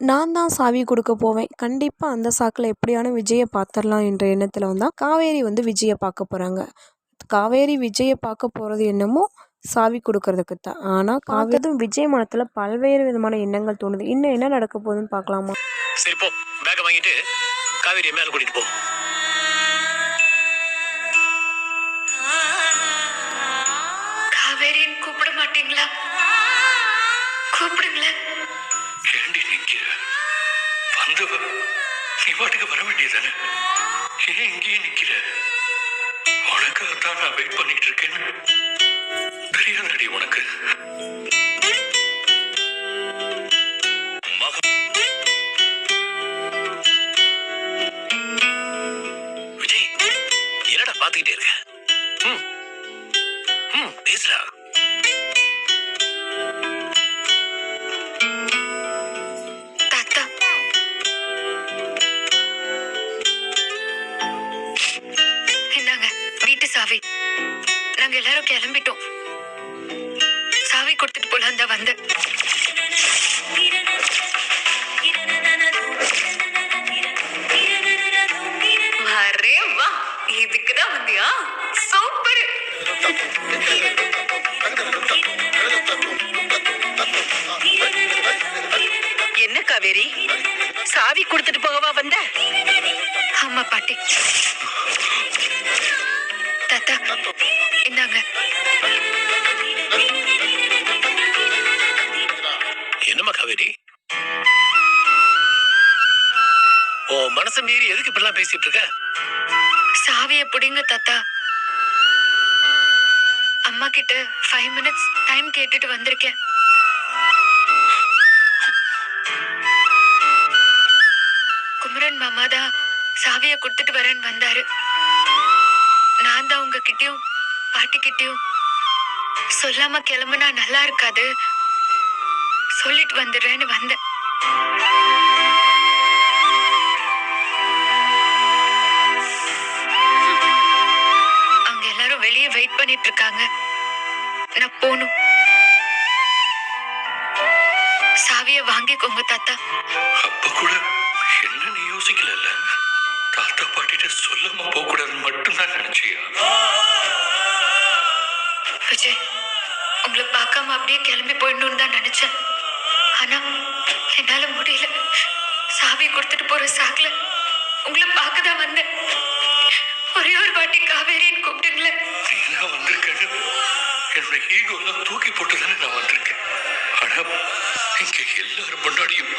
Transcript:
நான் தான் சாவி கொடுக்க போவேன். கண்டிப்பாக அந்த சாக்கில் எப்படியான விஜயை பார்த்துடலாம் என்ற எண்ணத்தில் வந்தால் காவேரி வந்து விஜயை பார்க்க போகிறாங்க காவேரி விஜயை பார்க்க போகிறது என்னமோ சாவி கொடுக்கறதுக்கு தான். ஆனால் காவேதும் விஜய் மனத்தில் பல்வேறு விதமான எண்ணங்கள் தோணுது. இன்னும் என்ன நடக்க போகுதுன்னு பார்க்கலாமா? சரி போ. பேக்கை வாங்கிட்டு காவேரி மேல கூட்டிட்டு போ. காவேரின்னு கூப்பிட மாட்டீங்களா? கூப்பிடுங்களேன். ஏண்டி நிக்கிற. வந்தவ நீ பாட்டுக்கு வர வேண்டியதானே ஏன் இங்கேயே நிக்கிற. உனக்காகத்தான் நான் வெயிட் பண்ணிட்டு இருக்கேன்னு தெரியாதடி உனக்கு. விஜய் என்னடா பாத்துக்கிட்டே இருக்க? ம். ம் பேசுடா. கிளம்பிட்டோம். சாவி கொடுத்துட்டு போலாம் அந்த வந்த அரே வா இதுக்குதான் வந்தியா? சூப்பர். என்ன காவேரி? சாவி கொடுத்துட்டு போகவா வந்த? ஆமா பாட்டி. தாத்தா. இந்தாங்க என்னம்மா காவேரி? ஓ மனசு மீறி எதுக்கு இப்படிலாம் பேசிட்டு இருக்க? சாவிய புடிங்க தாத்தா. அம்மா கிட்ட ஃபைவ் மினிட்ஸ் டைம் கேட்டுட்டு வந்திருக்கேன். குமரன் மாமா தான் சாவிய கொடுத்துட்டு வரேன்னு வந்தாரு. நான் தான் உங்ககிட்டயும் பாட்டிக்கிட்டயும் சொல்லாம கிளம்புனா நல்லா இருக்காது. சொல்லிட்டு வந்துடுறேன்னு வந்தேன். அவங்க எல்லாரும் வெளியே வெயிட் பண்ணிட்டு இருக்காங்க. நான் போகணும் சாவிய வாங்கிக்கோங்க தாத்தா. அப்ப கூட என்ன நீ யோசிக்கல தாத்தா பாட்டிட்ட சொல்லாம போக கூடாதுன்னு மட்டும் பேசாம அப்படியே கிளம்பி போயிடணும்னு தான் நினைச்சேன். ஆனா என்னால முடியல. சாவி கொடுத்துட்டு போற சாக்குல உங்களை பார்க்க தான் வந்தேன். ஒரே ஒரு வாட்டி காவேரின்னு கூப்பிட்டுங்களேன் நீ நான் என்னோட ஈகோ எல்லாம் தூக்கி போட்டு தானே நான் வந்திருக்கேன். ஆனா இங்க எல்லாரும் முன்னாடியும்